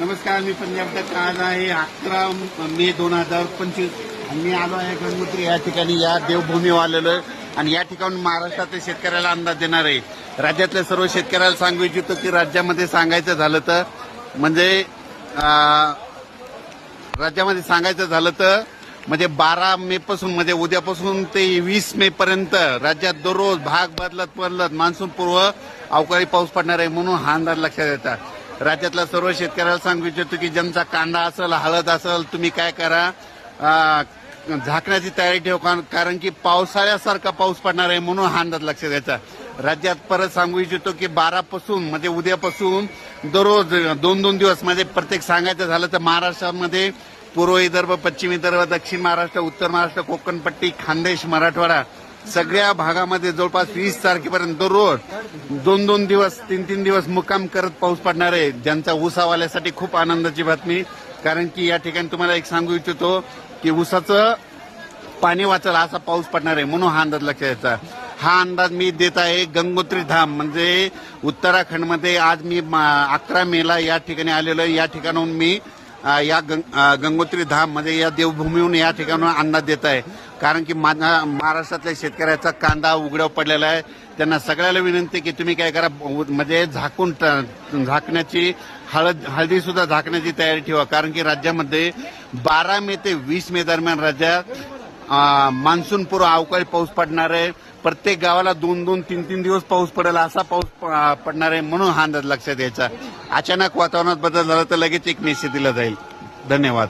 नमस्कार मी पंजाब तक आज आहे अकरा मे दोन हजार पंचवीस. आणि मी आलो आहे गंगोत्री या ठिकाणी या देवभूमीवर आलेलो आहे आणि या ठिकाणी महाराष्ट्रातील शेतकऱ्याला अंदाज देणार आहे. राज्यातल्या सर्व शेतकऱ्याला सांगू इच्छितो की राज्यामध्ये सांगायचं झालं तर म्हणजे राज्यामध्ये सांगायचं झालं तर म्हणजे बारा मे पासून म्हणजे उद्यापासून ते वीस मे पर्यंत राज्यात दररोज भाग बदलत बदलत मान्सून पूर्व अवकाळी पाऊस पडणार आहे म्हणून हा अंदाज लक्षात येतात. राज्यातल्या सर्व शेतकऱ्याला सांगू इच्छितो की ज्यांचा कांदा असेल हळद असेल तुम्ही काय करा. झाकण्याची तयारी ठेव कारण- कारण की पावसाळ्यासारखा पाऊस पडणार आहे म्हणून हा अंदाज लक्षात द्यायचा राज्यात परत सांगू इच्छितो की बारापासून म्हणजे उद्यापासून दररोज दोन दोन दिवस म्हणजे प्रत्येक सांगायचं झालं तर महाराष्ट्रामध्ये पूर्व विदर्भ पश्चिम विदर्भ दक्षिण महाराष्ट्र उत्तर महाराष्ट्र कोकणपट्टी खानदेश मराठवाडा सगळ्या भागामध्ये जवळपास वीस तारखेपर्यंत दररोज दोन दोन दिवस तीन तीन दिवस मुक्काम करत पाऊस पडणार आहे. ज्यांचा उसावाल्यासाठी खूप आनंदाची बातमी. कारण की या ठिकाणी तुम्हाला एक सांगू इच्छितो की ऊसाचं पाणी वाचल असा पाऊस पडणार आहे म्हणून हा अंदाज लक्षात यायचा हा अंदाज मी देत आहे गंगोत्री धाम. म्हणजे उत्तराखंडमध्ये आज मी अकरा मेला या ठिकाणी आलेलो आहे. या ठिकाणाहून मी या गंगोत्री धाम म्हणजे या देवभूमीहून या ठिकाणाहून अंदाज देत आहे. कारण की माझा महाराष्ट्रातल्या शेतकऱ्याचा कांदा उघड्यावर पडलेला आहे. त्यांना सगळ्याला विनंती की तुम्ही काय करा म्हणजे झाकून ट- झाकण्याची हळद हळदी सुद्धा झाकण्याची तयारी ठेवा. कारण की राज्यामध्ये बारा मे ते वीस मे दरम्यान राज्यात मान्सून पूर्व अवकाळी पाऊस पडणार आहे. प्रत्येक गावाला दोन दोन तीन तीन दिवस पाऊस पडेल असा पाऊस प- पडणार आहे म्हणून हा अंदाज लक्षात यायचा. अचानक वातावरणात बदल झाला तर लगेच एक मेसेज दिला जाईल. धन्यवाद.